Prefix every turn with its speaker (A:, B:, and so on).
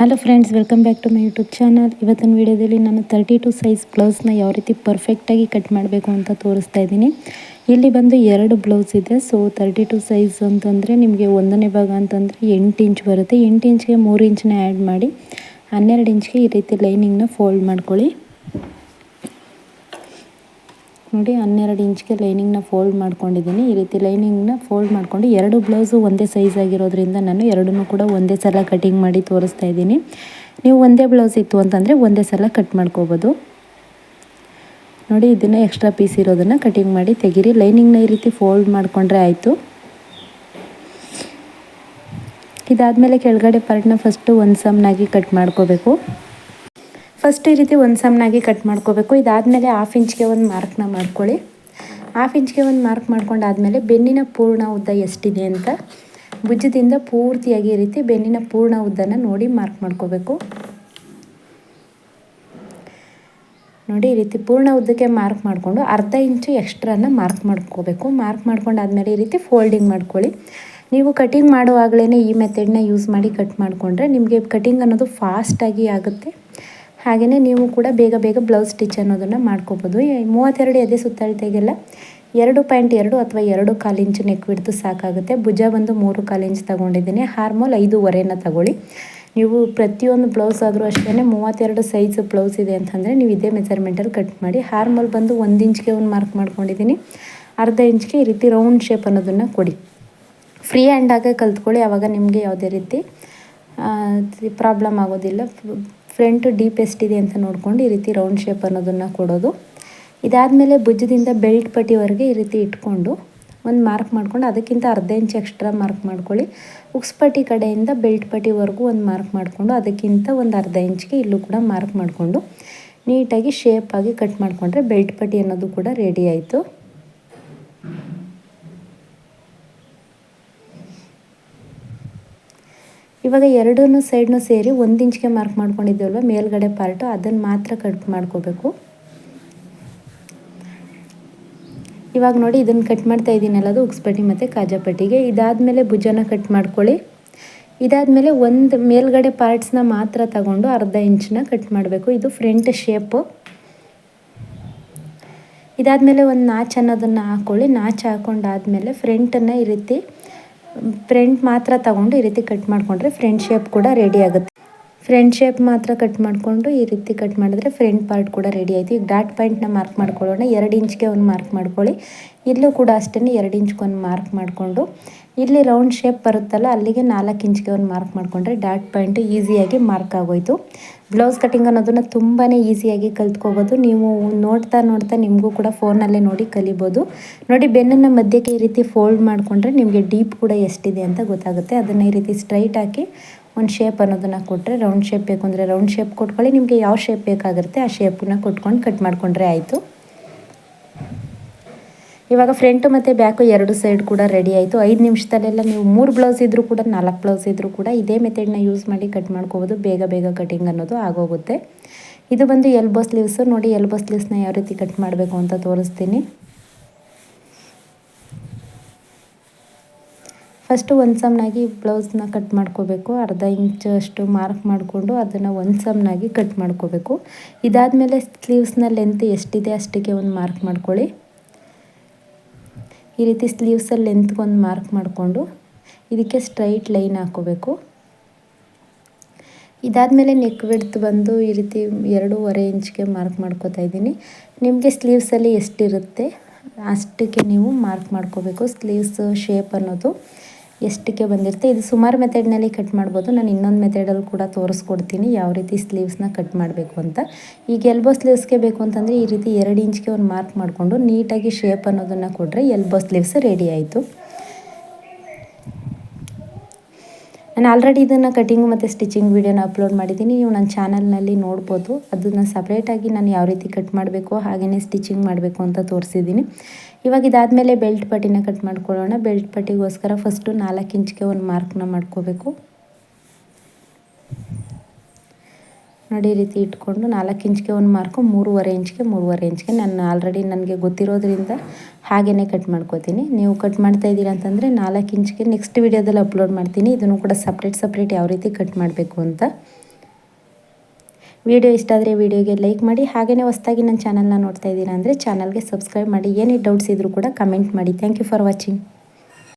A: Hello friends welcome back to my YouTube channel ಇವತ್ತಿನ ವಿಡಿಯೋದಲ್ಲಿ ನಾನು ತರ್ಟಿ ಟು ಸೈಜ್ ಬ್ಲೌಸ್ನ ಯಾವ ರೀತಿ ಪರ್ಫೆಕ್ಟಾಗಿ ಕಟ್ ಮಾಡಬೇಕು ಅಂತ ತೋರಿಸ್ತಾ ಇದ್ದೀನಿ. ಇಲ್ಲಿ ಬಂದು ಎರಡು ಬ್ಲೌಸ್ ಇದೆ. ಸೊ ತರ್ಟಿ ಟು ಸೈಜ್ ಅಂತಂದರೆ ನಿಮಗೆ ಒಂದನೇ ಭಾಗ ಅಂತಂದರೆ ಎಂಟು ಇಂಚ್ ಬರುತ್ತೆ. ಎಂಟು ಇಂಚ್ಗೆ ಮೂರು ಇಂಚನ್ನ ಆ್ಯಡ್ ಮಾಡಿ ಹನ್ನೆರಡು ಇಂಚ್ಗೆ ಈ ರೀತಿ ಲೈನಿಂಗ್ನ ಫೋಲ್ಡ್ ಮಾಡ್ಕೊಳ್ಳಿ. ನೋಡಿ ಹನ್ನೆರಡು ಇಂಚ್ಗೆ ಲೈನಿಂಗ್ನ ಫೋಲ್ಡ್ ಮಾಡ್ಕೊಂಡಿದ್ದೀನಿ. ಈ ರೀತಿ ಲೈನಿಂಗ್ನ ಫೋಲ್ಡ್ ಮಾಡಿಕೊಂಡು ಎರಡು ಬ್ಲೌಸು ಒಂದೇ ಸೈಜ್ ಆಗಿರೋದ್ರಿಂದ ನಾನು ಎರಡನ್ನೂ ಕೂಡ ಒಂದೇ ಸಲ ಕಟಿಂಗ್ ಮಾಡಿ ತೋರಿಸ್ತಾ ಇದ್ದೀನಿ. ನೀವು ಒಂದೇ ಬ್ಲೌಸ್ ಇತ್ತು ಅಂತಂದರೆ ಒಂದೇ ಸಲ ಕಟ್ ಮಾಡ್ಕೋಬೋದು. ನೋಡಿ, ಇದನ್ನು ಎಕ್ಸ್ಟ್ರಾ ಪೀಸ್ ಇರೋದನ್ನು ಕಟಿಂಗ್ ಮಾಡಿ ತೆಗೀರಿ. ಲೈನಿಂಗ್ನ ಈ ರೀತಿ ಫೋಲ್ಡ್ ಮಾಡಿಕೊಂಡ್ರೆ ಆಯಿತು. ಇದಾದಮೇಲೆ ಕೆಳಗಡೆ ಪಾರ್ಟ್ನ ಫಸ್ಟು ಒಂದು ಸಮ್ನಾಗಿ ಕಟ್ ಮಾಡ್ಕೋಬೇಕು. ಫಸ್ಟ್ ಈ ರೀತಿ ಒಂದು ಸಮನಾಗಿ ಕಟ್ ಮಾಡ್ಕೋಬೇಕು. ಇದಾದಮೇಲೆ ಹಾಫ್ ಇಂಚ್ಗೆ ಒಂದು ಮಾರ್ಕ್ನ ಮಾಡ್ಕೊಳ್ಳಿ. ಹಾಫ್ ಇಂಚ್ಗೆ ಒಂದು ಮಾರ್ಕ್ ಮಾಡ್ಕೊಂಡಾದಮೇಲೆ ಬೆನ್ನಿನ ಪೂರ್ಣ ಉದ್ದ ಎಷ್ಟಿದೆ ಅಂತ ಭುಜದಿಂದ ಪೂರ್ತಿಯಾಗಿ ಈ ರೀತಿ ಬೆನ್ನಿನ ಪೂರ್ಣ ಉದ್ದನ ನೋಡಿ ಮಾರ್ಕ್ ಮಾಡ್ಕೋಬೇಕು. ನೋಡಿ ಈ ರೀತಿ ಪೂರ್ಣ ಉದ್ದಕ್ಕೆ ಮಾರ್ಕ್ ಮಾಡಿಕೊಂಡು ಅರ್ಧ ಇಂಚು ಎಕ್ಸ್ಟ್ರಾನ ಮಾರ್ಕ್ ಮಾಡ್ಕೋಬೇಕು. ಮಾರ್ಕ್ ಮಾಡ್ಕೊಂಡಾದ್ಮೇಲೆ ಈ ರೀತಿ ಫೋಲ್ಡಿಂಗ್ ಮಾಡ್ಕೊಳ್ಳಿ. ನೀವು ಕಟಿಂಗ್ ಮಾಡುವಾಗಲೇ ಈ ಮೆಥಡ್ನ ಯೂಸ್ ಮಾಡಿ ಕಟ್ ಮಾಡಿಕೊಂಡ್ರೆ ನಿಮಗೆ ಕಟಿಂಗ್ ಅನ್ನೋದು ಫಾಸ್ಟಾಗಿ ಆಗುತ್ತೆ. ಹಾಗೆಯೇ ನೀವು ಕೂಡ ಬೇಗ ಬೇಗ ಬ್ಲೌಸ್ ಸ್ಟಿಚ್ ಅನ್ನೋದನ್ನು ಮಾಡ್ಕೋಬೋದು. ಮೂವತ್ತೆರಡು ಎದೆ ಸುತ್ತಳತೆಗೆಲ್ಲ ಎರಡು ಪಾಯಿಂಟ್ ಎರಡು ಅಥವಾ ಎರಡು ಕಾಲು ಇಂಚು ನೆಕ್ ಬಿಡ್ತು ಸಾಕಾಗುತ್ತೆ. ಭುಜ ಬಂದು ಮೂರು ಕಾಲು ಇಂಚು ತೊಗೊಂಡಿದ್ದೀನಿ. ಹಾರ್ಮೋಲ್ ಐದೂವರೆನ ತಗೊಳ್ಳಿ. ನೀವು ಪ್ರತಿಯೊಂದು ಬ್ಲೌಸ್ ಆದರೂ ಅಷ್ಟೇ ಮೂವತ್ತೆರಡು ಸೈಜ್ ಬ್ಲೌಸ್ ಇದೆ ಅಂತಂದರೆ ನೀವು ಇದೇ ಮೆಜರ್ಮೆಂಟಲ್ಲಿ ಕಟ್ ಮಾಡಿ ಹಾರ್ಮೋಲ್ ಬಂದು ಒಂದು ಇಂಚ್ಗೆ ಒಂದು ಮಾರ್ಕ್ ಮಾಡ್ಕೊಂಡಿದ್ದೀನಿ. ಅರ್ಧ ಇಂಚ್ಗೆ ಈ ರೀತಿ ರೌಂಡ್ ಶೇಪ್ ಅನ್ನೋದನ್ನು ಕೊಡಿ. ಫ್ರೀ ಹ್ಯಾಂಡಾಗೆ ಕಲ್ತ್ಕೊಳ್ಳಿ. ಆವಾಗ ನಿಮಗೆ ಯಾವುದೇ ರೀತಿ ಪ್ರಾಬ್ಲಮ್ ಆಗೋದಿಲ್ಲ. ಫ್ರಂಟ್ ಡೀಪ್ ಎಷ್ಟಿದೆ ಅಂತ ನೋಡ್ಕೊಂಡು ಈ ರೀತಿ ರೌಂಡ್ ಶೇಪ್ ಅನ್ನೋದನ್ನು ಕೊಡೋದು. ಇದಾದಮೇಲೆ ಭುಜದಿಂದ ಬೆಲ್ಟ್ ಪಟ್ಟಿವರೆಗೆ ಈ ರೀತಿ ಇಟ್ಕೊಂಡು ಒಂದು ಮಾರ್ಕ್ ಮಾಡ್ಕೊಂಡು ಅದಕ್ಕಿಂತ ಅರ್ಧ ಇಂಚ್ ಎಕ್ಸ್ಟ್ರಾ ಮಾರ್ಕ್ ಮಾಡ್ಕೊಳ್ಳಿ. ಉಕ್ಸ್ಪಟ್ಟಿ ಕಡೆಯಿಂದ ಬೆಲ್ಟ್ ಪಟ್ಟಿವರೆಗೂ ಒಂದು ಮಾರ್ಕ್ ಮಾಡಿಕೊಂಡು ಅದಕ್ಕಿಂತ ಒಂದು ಅರ್ಧ ಇಂಚ್ಗೆ ಇಲ್ಲೂ ಕೂಡ ಮಾರ್ಕ್ ಮಾಡಿಕೊಂಡು ನೀಟಾಗಿ ಶೇಪಾಗಿ ಕಟ್ ಮಾಡಿಕೊಂಡ್ರೆ ಬೆಲ್ಟ್ ಪಟ್ಟಿ ಅನ್ನೋದು ಕೂಡ ರೆಡಿ ಆಯಿತು. ಇವಾಗ ಎರಡೂ ಸೈಡ್ನೂ ಸೇರಿ ಒಂದು ಇಂಚ್ಗೆ ಮಾರ್ಕ್ ಮಾಡ್ಕೊಂಡಿದ್ದೇವಲ್ವ? ಮೇಲ್ಗಡೆ ಪಾರ್ಟು ಅದನ್ನು ಮಾತ್ರ ಕಟ್ ಮಾಡ್ಕೋಬೇಕು. ಇವಾಗ ನೋಡಿ ಇದನ್ನು ಕಟ್ ಮಾಡ್ತಾ ಇದ್ದೀನಲ್ಲ ಅದು ಉಕ್ಸ್ಪಟ್ಟಿ ಮತ್ತು ಕಾಜಾಪಟ್ಟಿಗೆ. ಇದಾದಮೇಲೆ ಭುಜನ ಕಟ್ ಮಾಡ್ಕೊಳ್ಳಿ. ಇದಾದಮೇಲೆ ಒಂದು ಮೇಲ್ಗಡೆ ಪಾರ್ಟ್ಸ್ನ ಮಾತ್ರ ತಗೊಂಡು ಅರ್ಧ ಇಂಚನ್ನ ಕಟ್ ಮಾಡಬೇಕು. ಇದು ಫ್ರಂಟ್ ಶೇಪು ಇದಾದಮೇಲೆ ಒಂದು ನಾಚ್ ಅನ್ನೋದನ್ನು ಹಾಕ್ಕೊಳ್ಳಿ ನಾಚ್ ಹಾಕ್ಕೊಂಡಾದ್ಮೇಲೆ ಫ್ರಂಟನ್ನು ಈ ರೀತಿ ಫ್ರಂಟ್ ಮಾತ್ರ ತಗೊಂಡು ಈ ರೀತಿ ಕಟ್ ಮಾಡಿಕೊಂಡ್ರೆ ಫ್ರಂಟ್ ಶೇಪ್ ಕೂಡ ರೆಡಿ ಆಗುತ್ತೆ. ಫ್ರಂಟ್ ಶೇಪ್ ಮಾತ್ರ ಕಟ್ ಮಾಡಿಕೊಂಡು ಈ ರೀತಿ ಕಟ್ ಮಾಡಿದ್ರೆ ಫ್ರಂಟ್ ಪಾರ್ಟ್ ಕೂಡ ರೆಡಿ ಆಯಿತು. ಈಗ ಡಾಟ್ ಪಾಯಿಂಟ್ನ ಮಾರ್ಕ್ ಮಾಡ್ಕೊಳ್ಳೋಣ. ಎರಡು ಇಂಚ್ಗೆ ಒಂದು ಮಾರ್ಕ್ ಮಾಡ್ಕೊಳ್ಳಿ. ಇಲ್ಲೂ ಕೂಡ ಅಷ್ಟೇ ಎರಡು ಇಂಚ್ಗೆ ಒಂದು ಮಾರ್ಕ್ ಮಾಡಿಕೊಂಡು. ಇಲ್ಲಿ ರೌಂಡ್ ಶೇಪ್ ಬರುತ್ತಲ್ಲ, ಅಲ್ಲಿಗೆ ನಾಲ್ಕು ಇಂಚ್ಗೆ ಒಂದು ಮಾರ್ಕ್ ಮಾಡಿಕೊಂಡ್ರೆ ಡಾಟ್ ಪಾಯಿಂಟ್ ಈಸಿಯಾಗಿ ಮಾರ್ಕ್ ಆಗೋಯಿತು. ಬ್ಲೌಸ್ ಕಟಿಂಗ್ ಅನ್ನೋದನ್ನು ತುಂಬಾ ಈಸಿಯಾಗಿ ಕಲ್ತ್ಕೋಬೋದು. ನೀವು ನೋಡ್ತಾ ನೋಡ್ತಾ ನಿಮಗೂ ಕೂಡ ಫೋನಲ್ಲೇ ನೋಡಿ ಕಲಿಬೋದು. ನೋಡಿ ಬೆನ್ನನ್ನು ಮಧ್ಯಕ್ಕೆ ಈ ರೀತಿ ಫೋಲ್ಡ್ ಮಾಡಿಕೊಂಡ್ರೆ ನಿಮಗೆ ಡೀಪ್ ಕೂಡ ಎಷ್ಟಿದೆ ಅಂತ ಗೊತ್ತಾಗುತ್ತೆ. ಅದನ್ನು ಈ ರೀತಿ ಸ್ಟ್ರೈಟ್ ಹಾಕಿ ಒಂದು ಶೇಪ್ ಅನ್ನೋದನ್ನು ಕೊಟ್ಟರೆ ರೌಂಡ್ ಶೇಪ್ ಬೇಕು ಅಂದರೆ ರೌಂಡ್ ಶೇಪ್ ಕೊಟ್ಕೊಳ್ಳಿ. ನಿಮಗೆ ಯಾವ ಶೇಪ್ ಬೇಕಾಗಿರುತ್ತೆ ಆ ಶೇಪನ್ನ ಕೊಟ್ಕೊಂಡು ಕಟ್ ಮಾಡಿಕೊಂಡ್ರೆ ಆಯಿತು. ಇವಾಗ ಫ್ರಂಟು ಮತ್ತು ಬ್ಯಾಕು ಎರಡು ಸೈಡ್ ಕೂಡ ರೆಡಿ ಆಯಿತು. ಐದು ನಿಮಿಷದಲ್ಲೆಲ್ಲ ನೀವು ಮೂರು ಬ್ಲೌಸ್ ಇದ್ದರೂ ಕೂಡ, ನಾಲ್ಕು ಬ್ಲೌಸ್ ಇದ್ದರೂ ಕೂಡ ಇದೇ ಮೆಥಡ್ನ ಯೂಸ್ ಮಾಡಿ ಕಟ್ ಮಾಡ್ಕೋಬೋದು. ಬೇಗ ಬೇಗ ಕಟಿಂಗ್ ಅನ್ನೋದು ಆಗೋಗುತ್ತೆ. ಇದು ಬಂದು ಎಲ್ಬೋ ಸ್ಲೀವ್ಸು ನೋಡಿ ಎಲ್ಬೋ ಸ್ಲೀವ್ಸ್ನ ಯಾವ ರೀತಿ ಕಟ್ ಮಾಡಬೇಕು ಅಂತ ತೋರಿಸ್ತೀನಿ. ಫಸ್ಟು ಒಂದು ಸಮನಾಗಿ ಬ್ಲೌಸ್ನ ಕಟ್ ಮಾಡ್ಕೋಬೇಕು. ಅರ್ಧ ಇಂಚಷ್ಟು ಮಾರ್ಕ್ ಮಾಡಿಕೊಂಡು ಅದನ್ನು ಒಂದು ಸಮನಾಗಿ ಕಟ್ ಮಾಡ್ಕೋಬೇಕು. ಇದಾದಮೇಲೆ ಸ್ಲೀವ್ಸ್ನ ಲೆಂತ್ ಎಷ್ಟಿದೆ ಅಷ್ಟಕ್ಕೆ ಒಂದು ಮಾರ್ಕ್ ಮಾಡ್ಕೊಳ್ಳಿ. ಈ ರೀತಿ ಸ್ಲೀವ್ಸಲ್ಲಿ ಲೆಂತ್ಗೆ ಒಂದು ಮಾರ್ಕ್ ಮಾಡಿಕೊಂಡು ಇದಕ್ಕೆ ಸ್ಟ್ರೈಟ್ ಲೈನ್ ಹಾಕೋಬೇಕು. ಇದಾದಮೇಲೆ ನೆಕ್ ವಿಡ್ತ್ ಬಂದು ಈ ರೀತಿ ಎರಡೂವರೆ ಇಂಚ್ಗೆ ಮಾರ್ಕ್ ಮಾಡ್ಕೋತಾ ಇದ್ದೀನಿ. ನಿಮಗೆ ಸ್ಲೀವ್ಸಲ್ಲಿ ಎಷ್ಟಿರುತ್ತೆ ಅಷ್ಟಕ್ಕೆ ನೀವು ಮಾರ್ಕ್ ಮಾಡ್ಕೋಬೇಕು. ಸ್ಲೀವ್ಸ್ ಶೇಪ್ ಅನ್ನೋದು. ಎಷ್ಟಕ್ಕೆ ಬಂದಿರುತ್ತೆ? ಇದು ಸುಮಾರು ಮೆಥಡ್ನಲ್ಲಿ ಕಟ್ ಮಾಡ್ಬೋದು. ನಾನು ಇನ್ನೊಂದು ಮೆಥಡಲ್ಲಿ ಕೂಡ ತೋರಿಸ್ಕೊಡ್ತೀನಿ ಯಾವ ರೀತಿ ಸ್ಲೀವ್ಸ್ನ ಕಟ್ ಮಾಡಬೇಕು ಅಂತ. ಈಗ ಎಲ್ಬೋ ಸ್ಲೀವ್ಸ್ಗೆ ಬೇಕು ಅಂತಂದರೆ ಈ ರೀತಿ ಎರಡು ಇಂಚ್ಗೆ ಒಂದು ಮಾರ್ಕ್ ಮಾಡಿಕೊಂಡು ನೀಟಾಗಿ ಶೇಪ್ ಅನ್ನೋದನ್ನು ಕೊಟ್ಟರೆ ಎಲ್ಬೋ ಸ್ಲೀವ್ಸ್ ರೆಡಿ ಆಯಿತು. ನಾನು ಆಲ್ರೆಡಿ ಇದನ್ನು ಕಟಿಂಗ್ ಮತ್ತು ಸ್ಟಿಚಿಂಗ್ ವೀಡಿಯೋನ ಅಪ್ಲೋಡ್ ಮಾಡಿದ್ದೀನಿ. ನೀವು ನನ್ನ ಚಾನಲ್ನಲ್ಲಿ ನೋಡ್ಬೋದು. ಅದನ್ನು ಸಪ್ರೇಟಾಗಿ ನಾನು ಯಾವ ರೀತಿ ಕಟ್ ಮಾಡಬೇಕು ಹಾಗೆಯೇ ಸ್ಟಿಚಿಂಗ್ ಮಾಡಬೇಕು ಅಂತ ತೋರಿಸಿದ್ದೀನಿ. ಇವಾಗ ಇದಾದಮೇಲೆ ಬೆಲ್ಟ್ ಪಟ್ಟಿನ ಕಟ್ ಮಾಡ್ಕೊಳ್ಳೋಣ. ಬೆಲ್ಟ್ ಪಟ್ಟಿಗೋಸ್ಕರ ಫಸ್ಟು ನಾಲ್ಕು ಇಂಚ್ಗೆ ಒಂದು ಮಾರ್ಕ್ನ ಮಾಡ್ಕೋಬೇಕು. ನೋಡಿ ಈ ರೀತಿ ಇಟ್ಕೊಂಡು ನಾಲ್ಕು ಇಂಚ್ಗೆ ಒಂದು ಮಾರ್ಕು, ಮೂರುವರೆ ಇಂಚ್ಗೆ ಮೂರುವರೆ ಇಂಚ್ಗೆ. ನಾನು ಆಲ್ರೆಡಿ ನನಗೆ ಗೊತ್ತಿರೋದ್ರಿಂದ ಹಾಗೆಯೇ ಕಟ್ ಮಾಡ್ಕೋತೀನಿ. ನೀವು ಕಟ್ ಮಾಡ್ತಾ ಇದ್ದೀರಾ ಅಂತಂದರೆ ನಾಲ್ಕು ಇಂಚ್ಗೆ ನೆಕ್ಸ್ಟ್ ವೀಡಿಯೋದಲ್ಲಿ ಅಪ್ಲೋಡ್ ಮಾಡ್ತೀನಿ. ಇದನ್ನು ಕೂಡ ಸಪ್ರೇಟ್ ಸಪ್ರೇಟ್ ಯಾವ ರೀತಿ ಕಟ್ ಮಾಡಬೇಕು ಅಂತ. ವಿಡಿಯೋ ಇಷ್ಟ ಆದರೆ ವಿಡಿಯೋಗೆ ಲೈಕ್ ಮಾಡಿ ಹಾಗೆಯೇ ಹೊಸದಾಗಿ ನನ್ನ ಚಾನಲ್ನ ನೋಡ್ತಾ ಇದ್ದೀರಾ ಅಂದರೆ ಚಾನಲ್ಗೆ ಸಬ್ಸ್ಕ್ರೈಬ್ ಮಾಡಿ. ಏನೇ ಡೌಟ್ಸ್ ಇದ್ದರೂ ಕೂಡ ಕಮೆಂಟ್ ಮಾಡಿ. Thank you for watching